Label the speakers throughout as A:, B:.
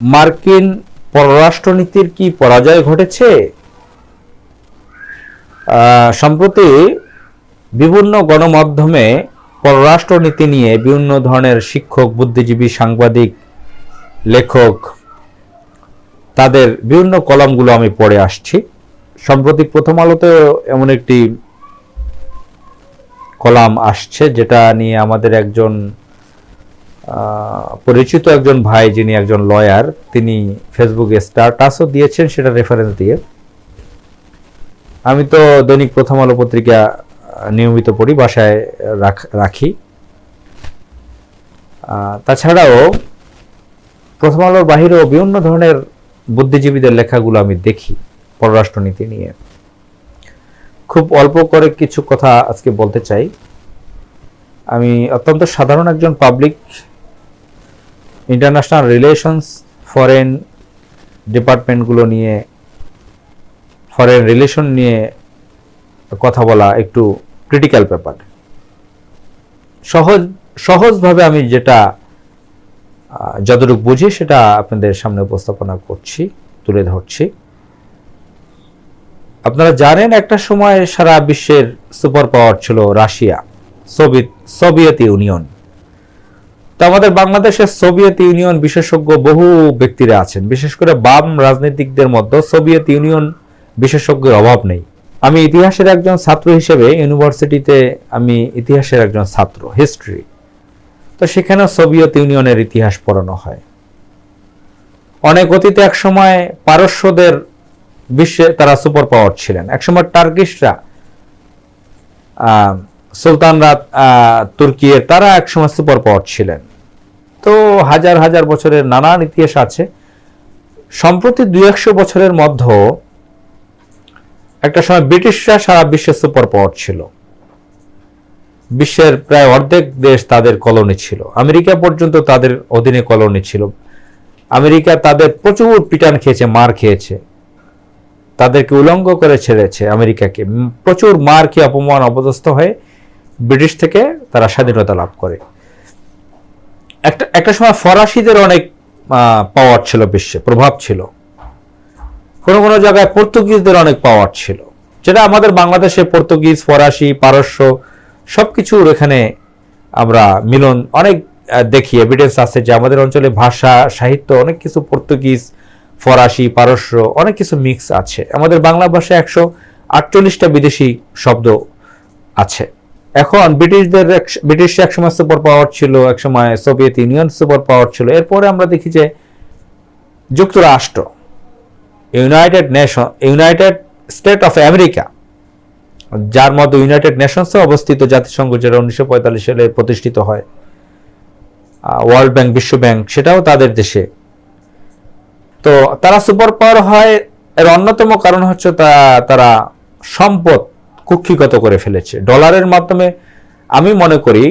A: মার্কিন পররাষ্ট্রনীতির কি পরাজয় ঘটেছে? সম্প্রতি বিভিন্ন গণমাধ্যমে পররাষ্ট্রনীতি নিয়ে বিভিন্ন ধরনের শিক্ষক, বুদ্ধিজীবী, সাংবাদিক, লেখক, তাদের বিভিন্ন কলামগুলো আমি পড়ে আসছি। সম্প্রতি প্রথম আলোতে এমন একটি কলাম আসছে, যেটা নিয়ে আমাদের একজন পরিচিত একজন ভাই যিনি একজন লয়ার তিনি ফেসবুকে স্ট্যাটাসও দিয়েছেন, সেটা রেফারেন্স দিয়ে। আমি তো দৈনিক প্রথম আলো পত্রিকা নিয়মিত পড়ি, বাসায় রাখি তাছাড়াও প্রথম আলোর বাহিরেও বিভিন্ন ধরনের বুদ্ধিজীবীদের লেখাগুলো আমি দেখি পররাষ্ট্রনীতি নিয়ে। খুব অল্প করে কিছু কথা আজকে বলতে চাই। আমি অত্যন্ত সাধারণ একজন পাবলিক ইন্টারন্যাশনাল রিলেশনস ফরেন ডিপার্টমেন্টগুলো নিয়ে ফরেন রিলেশন নিয়ে কথা বলা একটু ক্রিটিক্যাল ব্যাপার। সহজ, সহজভাবে আমি যেটা যতটুকু বুঝি সেটা আপনাদের সামনে উপস্থাপনা করছি, তুলে ধরছি। আপনারা জানেন একটা সময় সারা বিশ্বের সুপার পাওয়ার ছিল রাশিয়া, সোভিয়েত সোভিয়েত ইউনিয়ন। তো আমাদের বাংলাদেশের সোভিয়েত ইউনিয়ন বিশেষজ্ঞ বহু ব্যক্তিরা আছেন। বিশেষ করে বাম রাজনীতিকদের মধ্যে সোভিয়েত ইউনিয়ন বিশেষজ্ঞের অভাব নেই। আমি ইতিহাসের একজন ছাত্র হিসেবে ইউনিভার্সিটিতে আমি ইতিহাসের একজন ছাত্র, হিস্ট্রি। তো সেখানে সোভিয়েত ইউনিয়নের ইতিহাস পড়ানো হয়। অনেক অতীতে এক সময় পারস্যদের বিশ্বে তারা সুপার পাওয়ার ছিলেন। একসময় টার্কিশরা সুলতানরা আহ, তুর্কিয়ের তারা একসময় সুপার পাওয়ার ছিলেন। তো হাজার হাজার বছরের নানান ইতিহাস আছে। সম্প্রতি দুই একশো বছরের মধ্যে একটা সময় ব্রিটিশরা সারা বিশ্বে সুপার পাওয়ার ছিল। বিশ্বের প্রায় অর্ধেক দেশ তাদের কলোনি ছিল। আমেরিকা পর্যন্ত তাদের অধীনে কলোনি ছিল। আমেরিকা তাদের প্রচুর পিটান খেয়েছে মার খেয়েছে। তাদেরকে উলঙ্গ করে ছেড়েছে আমেরিকাকে। প্রচুর মার খেয়ে অপমান অপদস্থ হয়ে ব্রিটিশ থেকে তারা স্বাধীনতা লাভ করে। একটা একটা সময় ফরাসিদের অনেক পাওয়ার ছিল বিশ্বে, প্রভাব ছিল। কোনো কোনো জায়গায় পর্তুগিজদের অনেক পাওয়ার ছিল। যেটা আমাদের বাংলাদেশে পর্তুগিজ, ফরাসি, পারস্য সবকিছুর এখানে আমরা মিলন অনেক দেখি। এভিডেন্স আছে যে আমাদের অঞ্চলে ভাষা, সাহিত্য অনেক কিছু পর্তুগিজ, ফরাসি, পারস্য অনেক কিছু মিক্স আছে। আমাদের বাংলা ভাষায় একশো আটচল্লিশটা বিদেশি শব্দ আছে। এখন ব্রিটিশদের ব্রিটিশ একসময় সুপার পাওয়ার ছিল, একসময় সোভিয়েত ইউনিয়ন সুপার পাওয়ার ছিল। এরপরে আমরা দেখি যে যুক্তরাষ্ট্র, United Nation, United State of America, যার মধ্যে ইউনাইটেড নেশনসে অবস্থিত জাতিসংঘ যেটা উনিশশো পঁয়তাল্লিশ সালে প্রতিষ্ঠিত হয় ওয়ার্ল্ড ব্যাংক, বিশ্ব ব্যাংক, সেটাও তাদের দেশে। তো তারা সুপার পাওয়ার হয়, এর অন্যতম কারণ হচ্ছে তা- তারা সম্পদ কুক্ষিগত করে ফেলেছে। ডলারের মাধ্যমে আমি মনে করি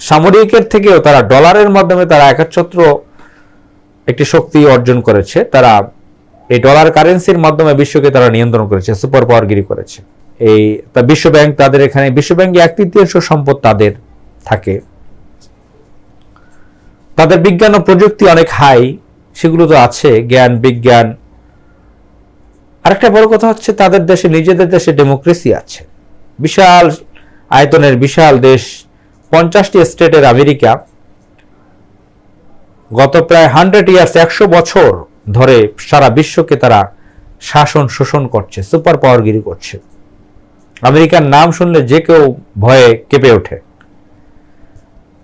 A: সামরিকের থেকেও তারা ডলারের মাধ্যমে তারা একাচ্ছত্র একটি শক্তি অর্জন করেছে। তারা এই ডলার কারেন্সির মাধ্যমে বিশ্বকে তারা নিয়ন্ত্রণ করেছে, সুপার পাওয়ারগিরি করেছে। এই তা বিশ্ব ব্যাংক তাদের এখানে বিশ্ব ব্যাংকে এক তৃতীয়াংশ সম্পদ তাদের থাকে। তাদের বিজ্ঞান ও প্রযুক্তি অনেক হাই, সেগুলো তো আছে, জ্ঞান, বিজ্ঞান। আরেকটা বড় কথা হচ্ছে তাদের দেশে, নিজেদের দেশে ডেমোক্রেসি আছে। বিশাল আয়তনের বিশাল দেশ, পঞ্চাশটি স্টেটের আমেরিকা। গত প্রায় হান্ড্রেড ইয়ার্স, একশো বছর ধরে সারা বিশ্বকে তারা শাসন শোষণ করছে, সুপার পাওয়ারগিরি করছে। আমেরিকার নাম শুনলে যে কেউ ভয়ে কেঁপে ওঠে।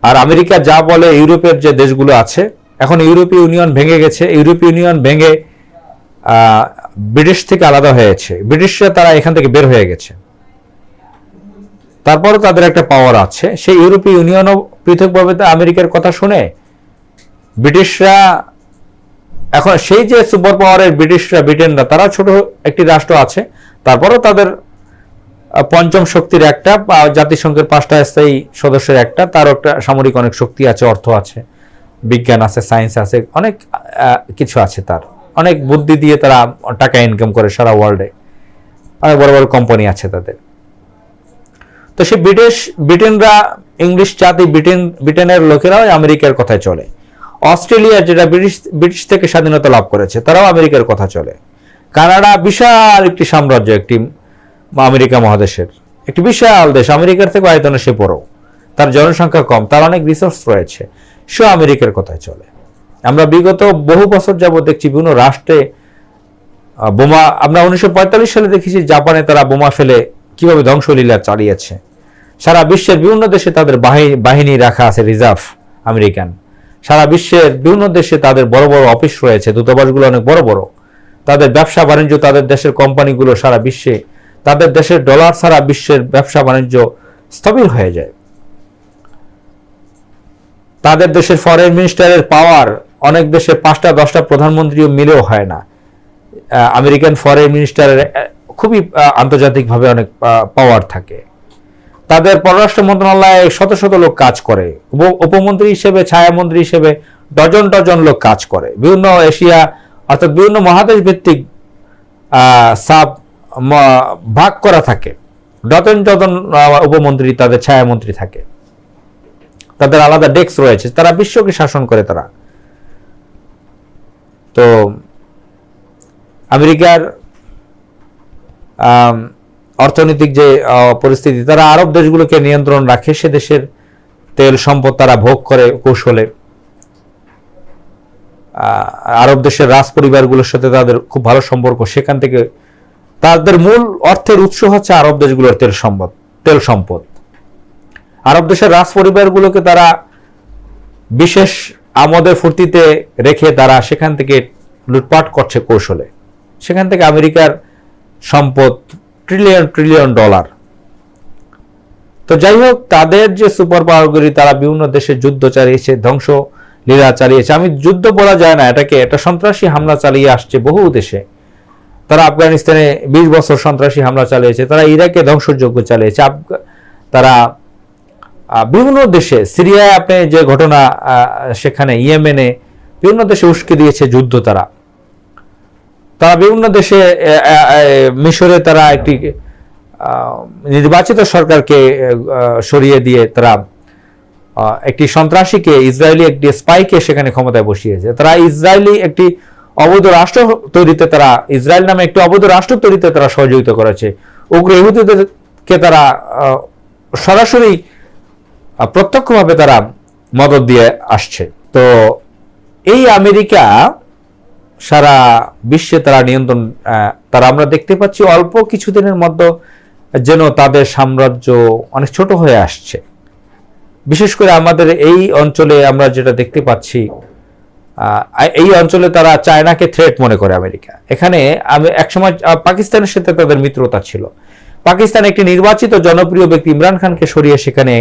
A: আর আমেরিকা যা বলে ইউরোপের যে দেশগুলো আছে, এখন ইউরোপীয় ইউনিয়ন ভেঙে গেছে। ইউরোপীয় ইউনিয়ন ভেঙে ব্রিটিশ থেকে আলাদা হয়েছে। ব্রিটিশরা তারা এখান থেকে বের হয়ে গেছে। তারপরও তাদের একটা পাওয়ার আছে। সেই ইউরোপীয় ইউনিয়নও পৃথকভাবে আমেরিকার কথা শুনে ব্রিটিশরা এখন সেই যে সুপার পাওয়ারের ব্রিটিশরা, ব্রিটেনরা, তারা ছোট একটি রাষ্ট্র আছে। তারপরও তাদের পঞ্চম শক্তির একটা জাতিসংঘের পাঁচটা স্থায়ী সদস্যের একটা তার একটা সামরিক অনেক শক্তি আছে, অর্থ আছে, বিজ্ঞান আছে সায়েন্স আছে, অনেক কিছু আছে তার। অনেক বুদ্ধি দিয়ে তারা টাকা ইনকাম করে সারা ওয়ার্ল্ডে অনেক বড় বড় কোম্পানি আছে তাদের। তো সে ব্রিটিশ, ব্রিটেনরা ইংলিশ জাতি ব্রিটেন, ব্রিটেনের লোকেরাও আমেরিকার কথায় চলে। অস্ট্রেলিয়া যেটা ব্রিটিশ ব্রিটিশ থেকে স্বাধীনতা লাভ করেছে, তারাও আমেরিকার কথা চলে। কানাডা বিশাল একটি সাম্রাজ্য, একটি আমেরিকা মহাদেশের। একটি বিশাল দেশ, আমেরিকার থেকে আয়তনে সে বড়। তার জনসংখ্যা কম, তার অনেক রিসোর্স রয়েছে। সে আমেরিকার কথায় চলে। আমরা বিগত বহু বছর যাবত দেখছি বিভিন্ন রাষ্ট্রে বোমা, আমরা উনিশশো পঁয়তাল্লিশ সালে দেখেছি জাপানে তারা বোমা ফেলে কীভাবে ধ্বংসলীলা চালিয়েছে? সারা বিশ্বের বিভিন্ন দেশে তাদের বাহি- বাহিনী রাখা আছে রিজার্ভ আমেরিকান। সারা বিশ্বের বিভিন্ন দেশে তাদের বড় বড় অফিস রয়েছে, দূতাবাসগুলো অনেক বড় বড়। তাদের ব্যবসা বাণিজ্য তাদের দেশের কোম্পানিগুলো সারা বিশ্বে, তাদের দেশের ডলার সারা বিশ্বের ব্যবসা বাণিজ্য স্থবির হয়ে যায়। তাদের দেশের ফরেন মিনিস্টারের পাওয়ার অনেক দেশে পাঁচটা দশটা প্রধানমন্ত্রীও মিলেও হয় না। আমেরিকান ফরেন মিনিস্টারের খুবই আন্তর্জাতিকভাবে অনেক পাওয়ার থাকে। তাদের পররাষ্ট্র মন্ত্রণালয়ে শত শত লোক কাজ করে। উপ- উপমন্ত্রী হিসেবে ছায়ামন্ত্রী হিসেবে ডজন ডজন লোক কাজ করে। বিভিন্ন এশিয়া অর্থাৎ বিভিন্ন মহাদেশ ভিত্তিক সাব ভাগ করা থাকে। ডজন ডজন উপমন্ত্রী তাদের ছায়ামন্ত্রী থাকে। তাদের আলাদা ডেস্ক রয়েছে। তারা বিশ্বকে শাসন করে তারা। তো আমেরিকার আম, অর্থনৈতিক যে পরিস্থিতি, তারা আরব দেশগুলোকে নিয়ন্ত্রণ রাখে, সে দেশের তেল সম্পদ তারা ভোগ করে কৌশলে। আরব দেশের রাজ পরিবারগুলোর সাথে তাদের খুব ভালো সম্পর্ক, সেখান থেকে তাদের মূল অর্থের উৎস হচ্ছে আরব দেশগুলোর তেল সম্পদ তেল সম্পদ। আরব দেশের রাজ পরিবারগুলোকে তারা বিশেষ আমোদে ফুর্তিতে রেখে তারা সেখান থেকে লুটপাট করছে কৌশলে। সেখান থেকে আমেরিকার সম্পদ ট্রিলিয়ন ট্রিলিয়ন ডলার তো যাই হোক তাদের যে সুপার পাওয়ারগুলি তারা বিভিন্ন দেশে যুদ্ধ চালিয়েছে, ধ্বংস লীলা চালিয়েছে। আমি যুদ্ধ বলা যায় না, এটাকে এটা সন্ত্রাসী হামলা চালিয়ে আসছে বহু দেশে। তারা আফগানিস্তানে বিশ বছর সন্ত্রাসী হামলা চালিয়েছে, তারা ইরাকে ধ্বংসযজ্ঞ চালিয়েছে। তারা বিভিন্ন দেশে, সিরিয়ায় আপনি যে ঘটনা সেখানে, ইয়েমেনে, বিভিন্ন দেশে উস্কে দিয়েছে যুদ্ধ তারা। তারা বিভিন্ন দেশে মিশরে তারা একটি নির্বাচিত সরকারকে সরিয়ে দিয়ে তারা একটি সন্ত্রাসীকে, ইসরায়েলি একটি স্পাইকে সেখানে ক্ষমতায় বসিয়েছে। তারা ইসরায়েলি একটি অবৈধ রাষ্ট্র তৈরিতে তারা, ইসরায়েল নামে একটি অবৈধ রাষ্ট্র তৈরিতে তারা সহযোগিতা করেছে। উগ্র ইহুদিদেরকে তারা সরাসরি প্রত্যক্ষভাবে তারা মদত দিয়ে আসছে। তো এই আমেরিকা সারা বিশ্বে তারা নিয়ন্ত্রণ তারা আমরা দেখতে পাচ্ছি অল্প কিছুদিনের মধ্যে যেন তাদের সাম্রাজ্য অনেক ছোট হয়ে আসছে। বিশেষ করে আমাদের এই অঞ্চলে আমরা যেটা দেখতে পাচ্ছি এই অঞ্চলে তারা চায়নাকে থ্রেট মনে করে আমেরিকা। এখানে আমি একসময় পাকিস্তানের সাথে তাদের মিত্রতা ছিল। পাকিস্তান একটি নির্বাচিত জনপ্রিয় ব্যক্তি ইমরান খানকে সরিয়ে সেখানে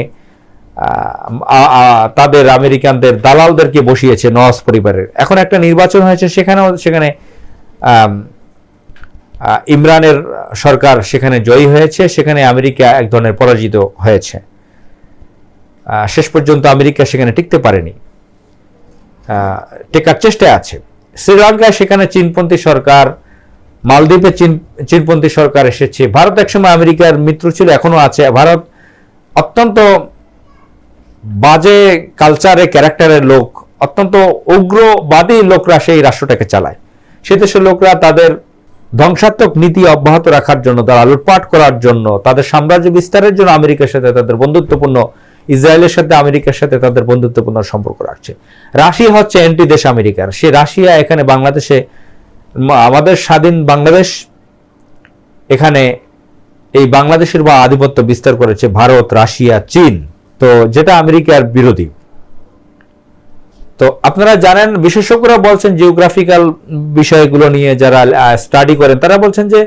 A: তাদের আমেরিকানদের দালালদেরকে বসিয়েছে নওয়াজ পরিবারের। এখন একটা নির্বাচন হয়েছে, সেখানেও, সেখানে ইমরানের সরকার সেখানে জয়ী হয়েছে, সেখানে আমেরিকা এক ধরনের পরাজিত হয়েছে। শেষ পর্যন্ত আমেরিকা সেখানে টিকতে পারেনি। টেকার চেষ্টায় আছে। শ্রীলঙ্কায় সেখানে চীনপন্থী সরকার, মালদ্বীপে চীন, চীনপন্থী সরকার এসেছে। ভারত একসময় আমেরিকার মিত্র ছিল এখনও আছে। ভারত অত্যন্ত বাজে কালচারে ক্যারেক্টারের লোক, অত্যন্ত উগ্রবাদী লোকরা সেই রাষ্ট্রটাকে চালায়। সে দেশের লোকরা তাদের ধ্বংসাত্মক নীতি অব্যাহত রাখার জন্য, তারা লুটপাট করার জন্য, তাদের সাম্রাজ্য বিস্তারের জন্য আমেরিকার সাথে তাদের বন্ধুত্বপূর্ণ, ইসরায়েলের সাথে আমেরিকার সাথে তাদের বন্ধুত্বপূর্ণ সম্পর্ক রাখছে। রাশিয়া হচ্ছে অ্যান্টি দেশ আমেরিকার। সে রাশিয়া এখানে বাংলাদেশে, আমাদের স্বাধীন বাংলাদেশ এখানে এই বাংলাদেশের বা আধিপত্য বিস্তার করেছে ভারত, রাশিয়া, চীন। তো যেটা আমেরিকার বিরোধী। তো আপনারা জানেন, বিশেষজ্ঞরা বলছেন জিওগ্রাফিক্যাল বিষয়গুলো নিয়ে যারা স্টাডি করেন, তারা বলছেন যে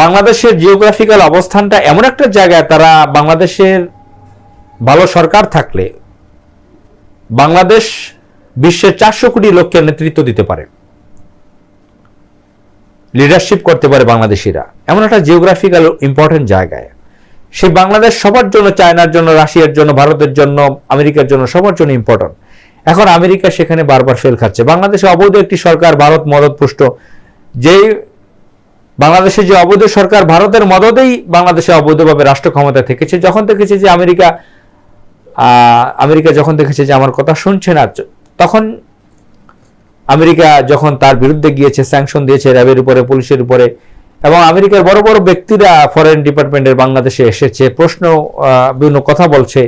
A: বাংলাদেশের জিওগ্রাফিক্যাল অবস্থানটা এমন একটা জায়গায় তারা বাংলাদেশের ভালো সরকার থাকলে বাংলাদেশ বিশ্বের চারশো কোটি লোককে নেতৃত্ব দিতে পারে। লিডারশিপ করতে পারে বাংলাদেশিরা। এমন একটা জিওগ্রাফিক্যাল ইম্পর্টেন্ট জায়গায়। সেই বাংলাদেশ সবার জন্য, চায়নার জন্য, রাশিয়ার জন্য, ভারতের জন্য, আমেরিকার জন্য সবার জন্য ইম্পর্টেন্ট এখন আমেরিকা সেখানে বারবার ফেল খাচ্ছে। বাংলাদেশে অবৈধ একটি সরকার, ভারত মদতপুষ্ট যেই বাংলাদেশে যে অবৈধ সরকার, ভারতের মদতেই বাংলাদেশে অবৈধভাবে রাষ্ট্র ক্ষমতায় থেকেছে। যখন দেখেছে যে আমেরিকা আমেরিকা যখন দেখেছে যে আমার কথা শুনছে না তখন আমেরিকা যখন তার বিরুদ্ধে গিয়েছে স্যাংশন দিয়েছে, র্যাবের উপরে, পুলিশের উপরে এবং আমেরিকার বড় বড় ব্যক্তিরা ফরেন ডিপার্টমেন্টের বাংলাদেশে এসেছে। প্রশ্ন বিভিন্ন কথা বলছে।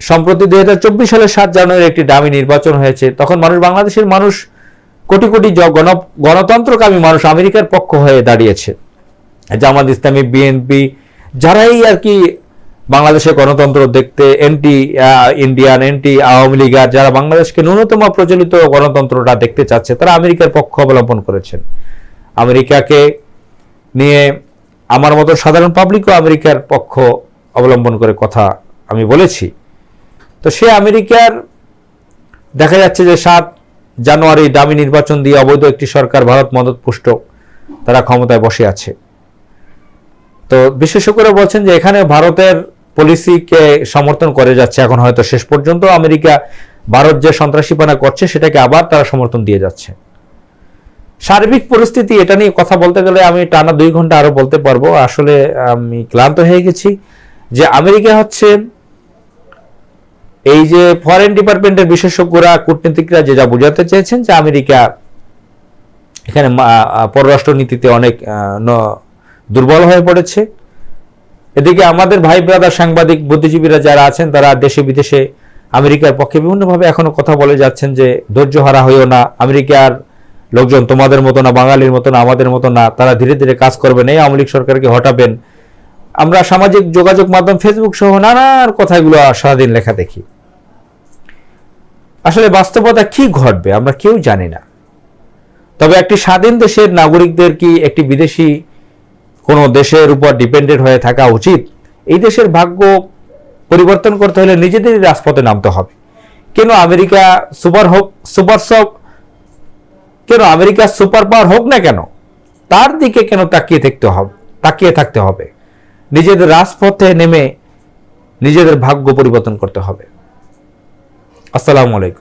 A: সম্প্রতি দুই হাজার চব্বিশ সালের সাত জানুয়ারি একটি দামি নির্বাচন হয়েছে। তখন মানুষ, বাংলাদেশের মানুষ, কোটি কোটি গণ, গণতন্ত্রকামী মানুষ আমেরিকার পক্ষ হয়ে দাঁড়িয়েছে। জামাত ইসলামী, বিএনপি, যারাই আর কি বাংলাদেশের গণতন্ত্র দেখতে, anti Indian, anti, Awami League, আর যারা বাংলাদেশকে ন্যূনতম প্রচলিত গণতন্ত্রটা দেখতে চাচ্ছে, তারা আমেরিকার পক্ষ অবলম্বন করেছেন। আমেরিকাকে নিয়ে আমার মতো সাধারণ পাবলিকও আমেরিকার পক্ষ অবলম্বন করে কথা আমি বলেছি। তো সে আমেরিকার দেখা যাচ্ছে যে সাত জানুয়ারি দামি নির্বাচন দিয়ে অবৈধ একটি সরকার ভারত মদত পুষ্ট তারা ক্ষমতায় বসে আছে। তো বিশেষজ্ঞরা বলছেন যে এখানে ভারতের পলিসিকে সমর্থন করে যাচ্ছে এখন হয়তো শেষ পর্যন্ত। আমেরিকা ভারত যে সন্ত্রাসীপনা করছে সেটাকে আবার তারা সমর্থন দিয়ে যাচ্ছে। সার্বিক পরিস্থিতি এটা নিয়ে কথা বলতে গেলে আমি টানা দুই ঘণ্টা আরও বলতে পারব। আসলে আমি ক্লান্ত হয়ে গেছি যে আমেরিকা হচ্ছে এই যে ফরেন ডিপার্টমেন্টের বিশেষজ্ঞরা, কূটনীতিকরা যে যা বোঝাতে চেয়েছেন যে আমেরিকা এখানে পররাষ্ট্র নীতিতে অনেক দুর্বল হয়ে পড়েছে। এদিকে আমাদের ভাই ব্রাদার সাংবাদিক, বুদ্ধিজীবীরা যারা আছেন, তারা দেশে বিদেশে আমেরিকার পক্ষে বিভিন্নভাবে এখনও কথা বলে যাচ্ছেন যে ধৈর্য হারা হইও না। আমেরিকার লোকজন তোমাদের মতো না, বাঙালির মতো না, আমাদের মতো না, তারা ধীরে ধীরে কাজ করবেন। এই আওয়ামী লীগ সরকারকে হটাবেন। আমরা সামাজিক যোগাযোগ মাধ্যম ফেসবুক সহ নানান কথাগুলো সারাদিন লেখা দেখি। আসলে বাস্তবতা কি ঘটবে আমরা কেউ জানি না। তবে একটি স্বাধীন দেশের নাগরিকদের কি একটি বিদেশি কোনো দেশের উপর ডিপেন্ডেন্ট হয়ে থাকা উচিত? এই দেশের ভাগ্য পরিবর্তন করতে হলে নিজেদেরই রাজপথে নামতে হবে। কেন আমেরিকা সুপার হোক সুপার কেন আমেরিকা সুপার পাওয়ার হোক না কেন, তার দিকে কেন তাকিয়ে থাকতে হবে, তাকিয়ে থাকতে হবে? নিজেদের রাজপথে নেমে নিজেদের ভাগ্য পরিবর্তন করতে হবে। আসসালামু আলাইকুম।